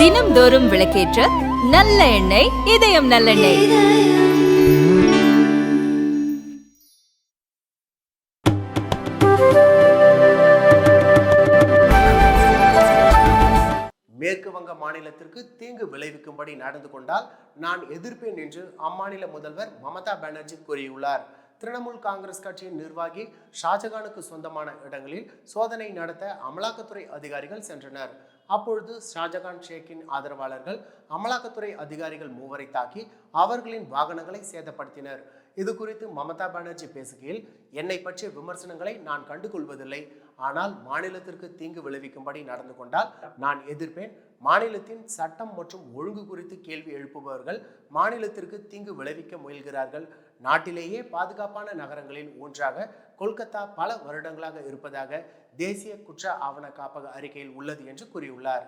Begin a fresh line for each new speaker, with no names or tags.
தினம்தோறும் விளக்கேற்ற நல்ல எண்ணெய் இதயம் நல்லெண்ணெய்
மேற்கு வங்க மாநிலத்திற்கு தீங்கு விளைவிக்கும்படி நடந்து கொண்டால் நான் எதிர்ப்பேன் என்று அம்மாநில முதல்வர் மமதா பானர்ஜி கூறியுள்ளார். திரிணாமுல் காங்கிரஸ் கட்சியின் நிர்வாகி ஷாஜகானுக்கு சொந்தமான இடங்களில் சோதனை நடத்த அமலாக்கத்துறை அதிகாரிகள் சென்றனர். அப்பொழுது ஷாஜகான் ஷேக்கின் ஆதரவாளர்கள் அமலாக்கத்துறை அதிகாரிகள் மூவரை தாக்கி அவர்களின் வாகனங்களை சேதப்படுத்தினர். இது குறித்து மமதா பானர்ஜி பேசுகையில் என்னை பற்றிய விமர்சனங்களை நான் கண்டுகொள்வதில்லை. ஆனால் மாநிலத்திற்கு தீங்கு விளைவிக்கும்படி நடந்து கொண்டால் நான் எதிர்ப்பேன். மாநிலத்தின் சட்டம் மற்றும் ஒழுங்கு குறித்து கேள்வி எழுப்புபவர்கள் மாநிலத்திற்கு தீங்கு விளைவிக்க முயல்கிறார்கள். நாட்டிலேயே பாதுகாப்பான நகரங்களில் ஒன்றாக கொல்கத்தா பல வருடங்களாக இருப்பதாக தேசிய குற்ற ஆவண காப்பக அறிக்கையில் உள்ளது என்று கூறியுள்ளார்.